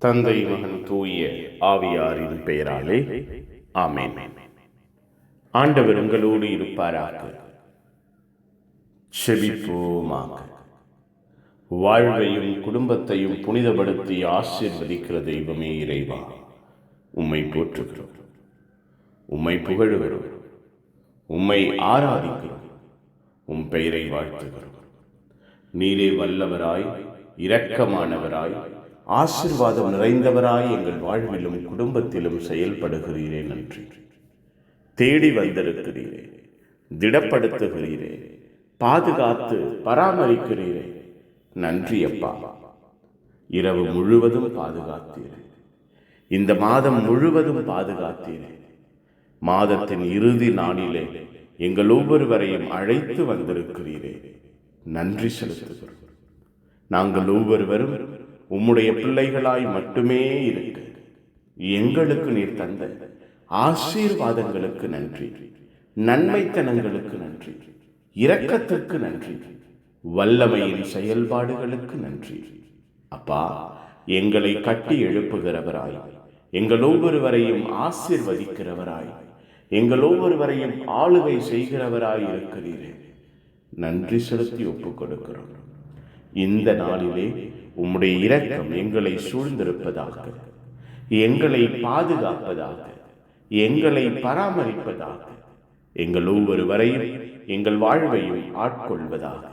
தந்தை மகன் தூய ஆவியாரின் பெயராலே ஆமேன். ஆண்டவர் உங்களோடு இருப்பாராக. செபிப்போமாக. வாழ்வையும் குடும்பத்தையும் புனிதப்படுத்தி ஆசீர்வதிக்கிற தெய்வமே இறைவா. உம்மை போற்றுகிறோம். உம்மை புகழுகிறோம். உம்மை ஆராதிக்கிறோம். உம் பெயரை வாழ்த்துகிறோம். நீரே வல்லவராய் இரக்கமானவராய் ஆசிர்வாதம் நிறைந்தவராய் எங்கள் வாழ்விலும் குடும்பத்திலும் செயல்படுகிறீரே நன்றி. தேடி வந்திருக்கிறீரே திடப்படுத்துகிறீரே பாதுகாத்து பராமரிக்கிறீரே. நன்றி அப்பா. இரவு முழுவதும் பாதுகாத்தீரே. இந்த மாதம் முழுவதும் பாதுகாத்தீரே. மாதத்தின் இறுதி நாளிலே எங்கள் ஒவ்வொருவரையும் அழைத்து வந்திருக்கிறீரே. நன்றி செலுத்துகிறோம். நாங்கள் ஒவ்வொருவரும் உம்முடைய பிள்ளைகளாய் மட்டுமே இருக்க. எங்களுக்கு நீர் தந்த ஆசீர்வாதங்களுக்கு நன்றி. நன்மைத்தனங்களுக்கு நன்றி. இரக்கத்திற்கு நன்றி. வல்லமையின் செயல்பாடுகளுக்கு நன்றி. அப்பா எங்களை கட்டி எழுப்புகிறவராய் எங்கள் ஒவ்வொருவரையும் ஆசிர்வதிக்கிறவராய் எங்கள் ஒவ்வொருவரையும் ஆளுகை செய்கிறவராய் இருக்கிறீரே. நன்றி செலுத்தி ஒப்புக் கொடுக்கிறோம் இந்த நாளிலே உம்முடைய இரக்கம் எங்களை சூழ்ந்திருப்பதாக எங்களை பாதுகாப்பதாக எங்களை பராமரிப்பதாக எங்கள் ஒவ்வொருவரையும் எங்கள் வாழ்வையும் ஆட்கொள்வதாக.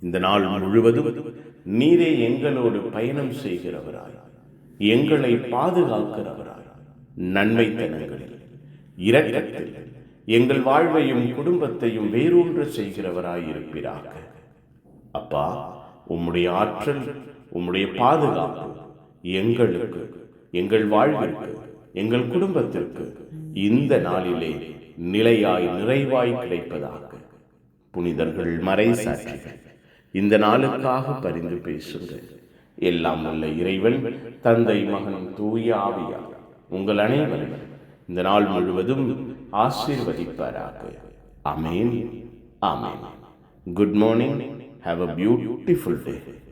இந்த நாள் முழுவதும் நீரே எங்களோடு பயணம் செய்கிறவராய் எங்களை பாதுகாக்கிறவராய் நன்மைத்தனங்களில் இரக்கத்தில் எங்கள் வாழ்வையும் குடும்பத்தையும் வேரூன்று செய்கிறவராய் இருப்பீராக அப்பா உம்முடைய ஆற்றல் உம்முடைய பாதுகாப்பு எங்களுக்கு எங்கள் வாழ்விற்கு எங்கள் குடும்பத்திற்கு இந்த நாளிலே நிலையாய் நிறைவாய் கிடைப்பதாக. புனிதர்கள் மறை சாட்சிகள். இந்த நாளுக்காக பரிந்து பேசுங்கள் எல்லாம் உள்ள இறைவன் தந்தை மகன் தூய ஆவியார் உங்கள் அனைவரும் இந்த நாள் முழுவதும் ஆசீர்வதிப்பாராக. அமேன் ஆமேன். Good morning. Have a beautiful day.